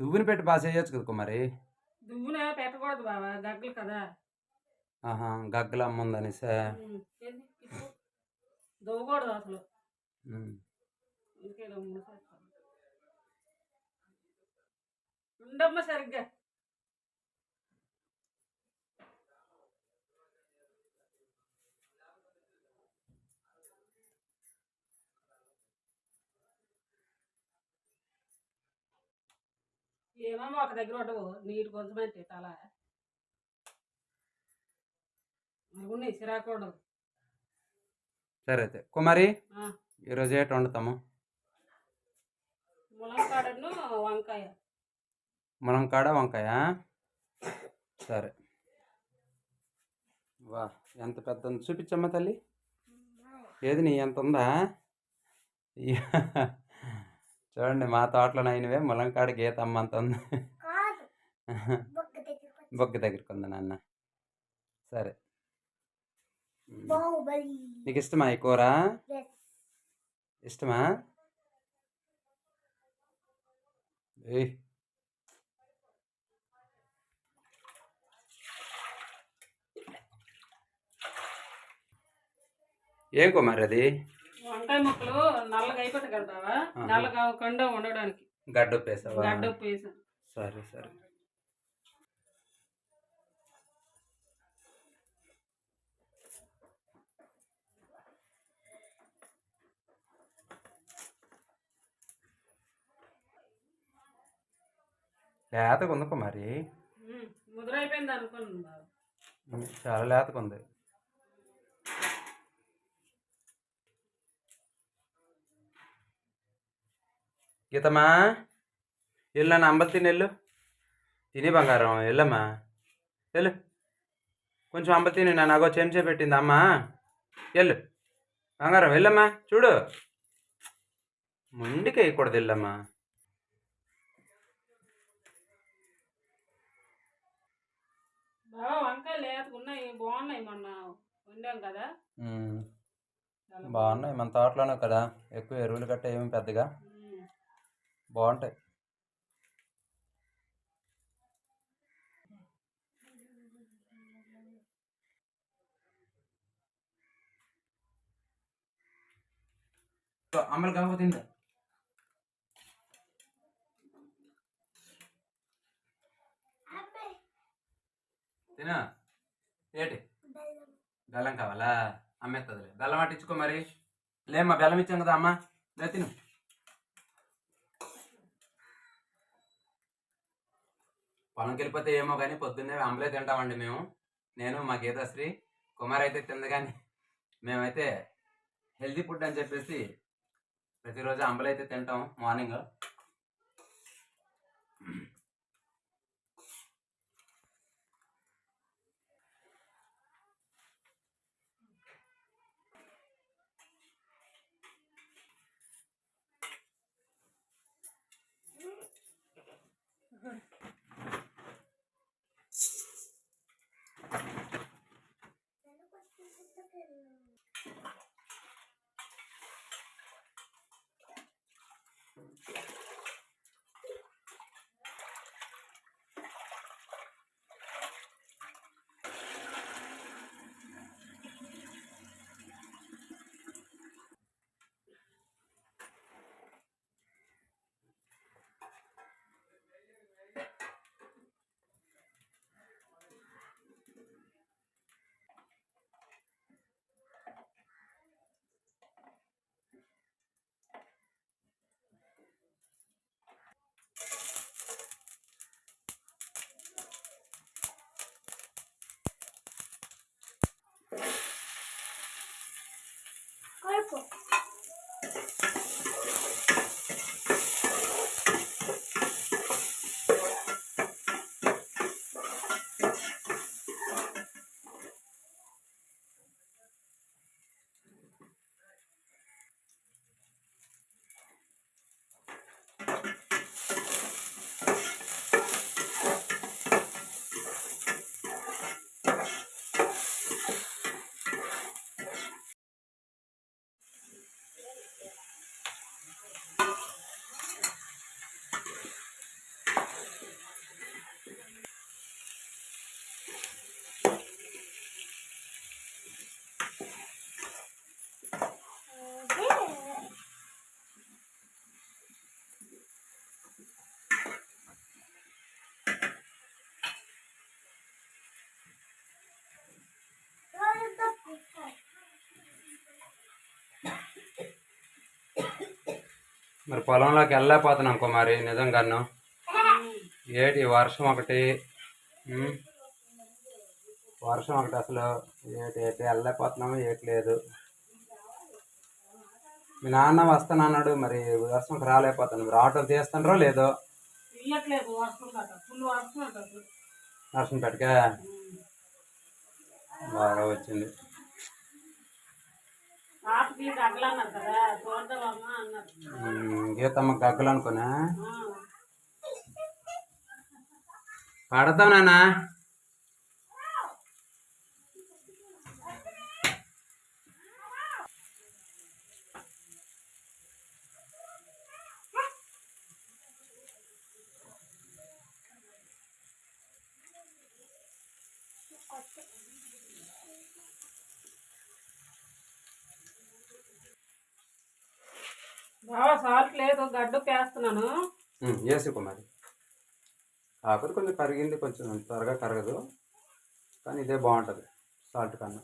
దువ్వుని పెట్టి బాగా చేయొచ్చు కదా కుమారి దువ్వునే పెట్టకూడదు బావా గగ్గలు కదా ఆహా గగ్గల ఏంది? ఇప్పు. దువ్వకూడదు అసలు. ఉండమ్మా సరిగ్గా ఏమో ఒక దగ్గర ఉండవు. నీటి కొంచెం అంటే తల. ఉన్నాయి సిరాకూడదు సరే అయితే. కుమారి ఆ. ఈరోజు ఏట వండుతాము? ములంకాడను వంకాయ. మునంకాడ వంకాయ? సరే. వా ఎంత పెద్ద ఉంది చూపించమ్మా తల్లి. ఏది నీ ఎంత ఉందా. చూడండి మా తోటలో అయినవే. ములంకాడ గీత అమ్మ అంత ఉంది. బొగ్గ దగ్గరికి ఉంది నాన్న. సరే. నీకు ఇష్టమా ఈ కూర. ఇష్టమా? ఏం కుమార్ అది? వంకాయ ముక్కలు నల్లగా అయిపోతాయి కదా. నల్లగా కండ ఉండడానికి. గడ్డ ఉప్పు వేసాను సరే సరే. లేతగా ఉంది కుమారి ఉమ్, ముదురైపోయింది అనుకున్నాను ఉమ్, చాలా లేతగా ఉంది గీతమ్మా వెళ్ళు నన్ను అంబలు తిని వెళ్ళు. తిని బంగారం వెళ్ళమ్మా వెళ్ళు. కొంచెం అంబలు తిని నన్ను అగో చెంచా పెట్టింది అమ్మ. వెళ్ళు. బంగారం వెళ్ళమ్మా చూడు. ముందుకు వేయకూడదు వెళ్ళమ్మా బాగున్నాయి మొన్న వండాం కదా. చాలా బాగున్నాయి మన తోటలోనే కదా. ఎక్కువ ఎరువులు గట్ట ఏమి పెద్దగా. బాగుంటాయి. అమ్మలు కాకపోతే తిందా తినా? ఏటి? బెల్లం కావాలా? అమ్మేస్తుందిలే బెల్లం అట్టించుకో మరి. లేమ్మా బెల్లం ఇచ్చాం కదా అమ్మ. లే తిను. పొలంకి వెళ్ళిపోతే ఏమో కానీ పొద్దున్నే అంబలే తింటామండి మేము. నేను మా గీతాశ్రీ కుమార్ అయితే తిందగాని కానీ మేమైతే హెల్తీ ఫుడ్ అని చెప్పేసి ప్రతిరోజు అంబలైతే అయితే తింటాం మార్నింగ్. మరి పొలంలోకి వెళ్ళలేకపోతున్నాం కుమారి నిజంగాను. ఏటి వర్షం ఒకటి. వర్షం ఒకటి అసలు ఏటి ఏటి వెళ్ళలేకపోతున్నాము ఏటి లేదు. మీ నాన్న వస్తానన్నాడు మరి వర్షంకి రాలేకపోతాను మరి ఆటో తీస్తుండ్రో లేదో? పెట్టక బాగా వచ్చింది. గీతమ్మ గగ్గలు అనుకున్నా? ఆ. పడతావు నాన్న సాల్ట్ లేదు గడ్డు వేస్తున్నాను కుమారి కాకపోతే కొంచెం కరిగింది కొంచెం త్వరగా కరగదు. కానీ ఇదే బాగుంటుంది సాల్ట్ కన్నా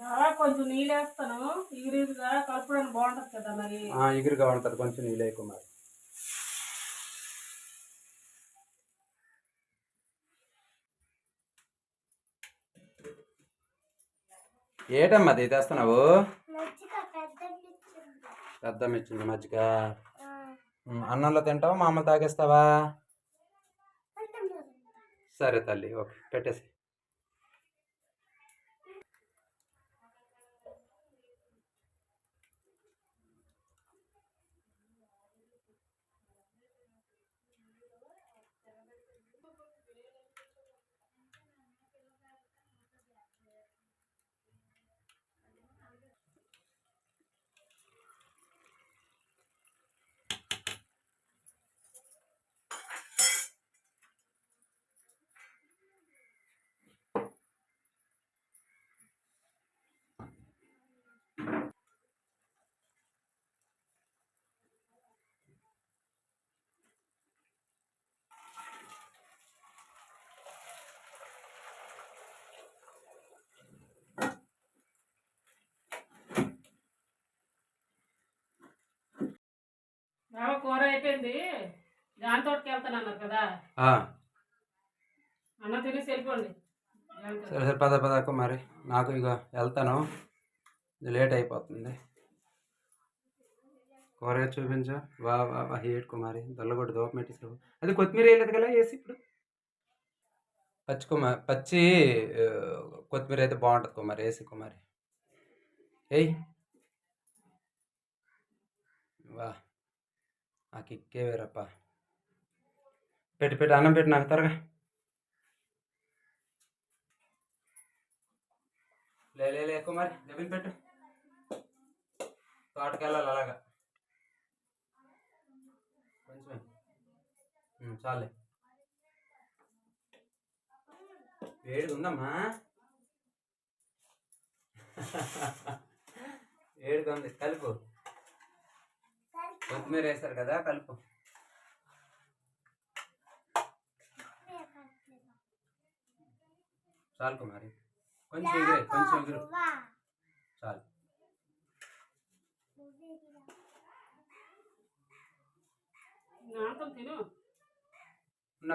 బాగా కొంచెం నీళ్ళు వేస్తాను ఈరీగా కలుపుడానికి బాగుంటుంది కదా మరి. ఆ, ఎగురుగా ఉంటుంది కొంచెం నీళ్ళే కుమారి ఏటమ్మా అది తెస్తున్నావు పెద్ద మిచ్చింది మజ్జిగ. అన్నంలో తింటావా మామూలు తాగేస్తావా? సరే తల్లి ఓకే పెట్టేసి బాగా కూర అయిపోయింది. జాన్ తోటకి వెళ్తాను అన్నారు కదా. అన్న తినేసి వెళ్ళిపోండి. సరే సరే పద పద కుమారి నాకు ఇక వెళ్తాను. ఇది లేట్ అయిపోతుంది. కూర ఏది చూపించు. వా వా వా ఏడు కుమారి దొల్లగొడ్డు దోప పెట్టేసావు అది కొత్తిమీర వేయలేదు కదా వేసి ఇప్పుడు. పచ్చి కుమారి పచ్చి కొత్తిమీర అయితే బాగుంటుంది కుమారి వేసి కుమారి ఏయ్. వా. ఆ కిక్కే వేరప్ప. పెట్టి పెట్టి అన్నం పెట్టి నాకు త్వరగా. లే లే మరి. డబ్బులు పెట్టు. తోటకెళ్ళాలి అలాగా. కొంచెం. చాలే వేడి ఉందమ్మా. వేడిగా ఉంది కలుపు. కొత్తిమీర వేస్తారు కదా కలుపు. చాలు కుమారి కొంచెం ఎగిరే కొంచెం ఎగురు. చాలు.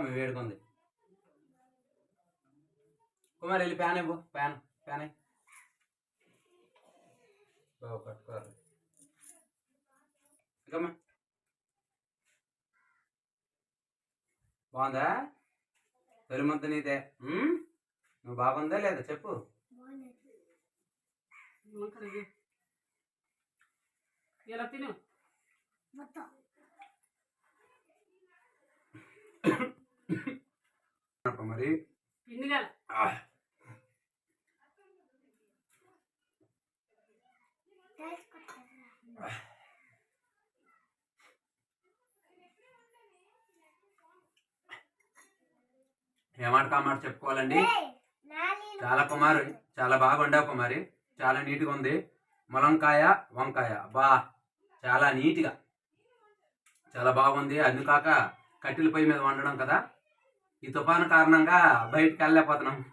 వేడిగా ఉంది. కుమార్ వెళ్ళి ప్యాన్ ఇవ్వు. ప్యాన్ ప్యాన్ పట్టుకోవాలి ఇంకమ్మా బాగుందా? తొలి ముద్ద నీదే? నువ్వు బాగుందా లేదా? చెప్పు. ఇలా తిను. మరి. పిండి ఏమాట కామాట చెప్పుకోవాలండి? చాలా కుమారి చాలా బాగా వండావు కుమారి. చాలా నీట్గా ఉంది. ములంకాయ వంకాయ. బా చాలా నీట్గా. చాలా బాగుంది. అందుకాక కట్టెల పొయ్యి మీద వండడం కదా. ఈ తుఫాను కారణంగా బయటికి వెళ్ళలేకపోతున్నాం.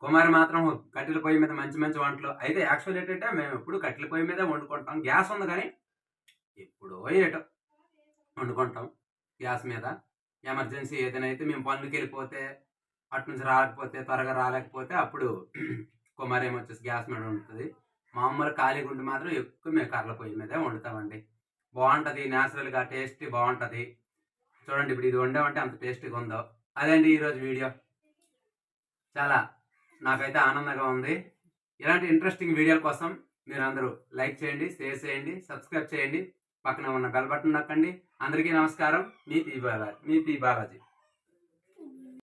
కుమారి మాత్రం కట్టెల పొయ్యి మీద మంచి మంచి వంటలు. అయితే యాక్చువల్ ఏంటంటే మేము ఎప్పుడు కట్టెల పొయ్యి మీదే వండుకుంటాం. గ్యాస్ ఉంది కానీ ఎప్పుడో ఏటో వండుకుంటాం గ్యాస్ మీద. ఎమర్జెన్సీ ఏదైనా అయితే మేము పనులకి వెళ్ళిపోతే అటు నుంచి రాకపోతే త్వరగా రాలేకపోతే అప్పుడు కుమారి వచ్చేసి గ్యాస్ మీద ఉంటుంది మామూలు ఖాళీ గుండి మాత్రం ఎక్కువ మేము కర్రల పొయ్యి మీదే వండుతామండి. బాగుంటుంది న్యాచురల్గా టేస్టీ బాగుంటుంది చూడండి ఇప్పుడు ఇది వండామంటే అంత టేస్టీగా ఉందో. అదండి ఈరోజు వీడియో. చాలా నాకైతే ఆనందంగా ఉంది. ఇలాంటి ఇంట్రెస్టింగ్ వీడియోల కోసం మీరు అందరూ లైక్ చేయండి షేర్ చేయండి సబ్స్క్రైబ్ చేయండి. పక్కన ఉన్న బెల్ బటన్ నొక్కండి. అందరికీ నమస్కారం. మీ పి బాలాజీ మీ పి బాలాజీ.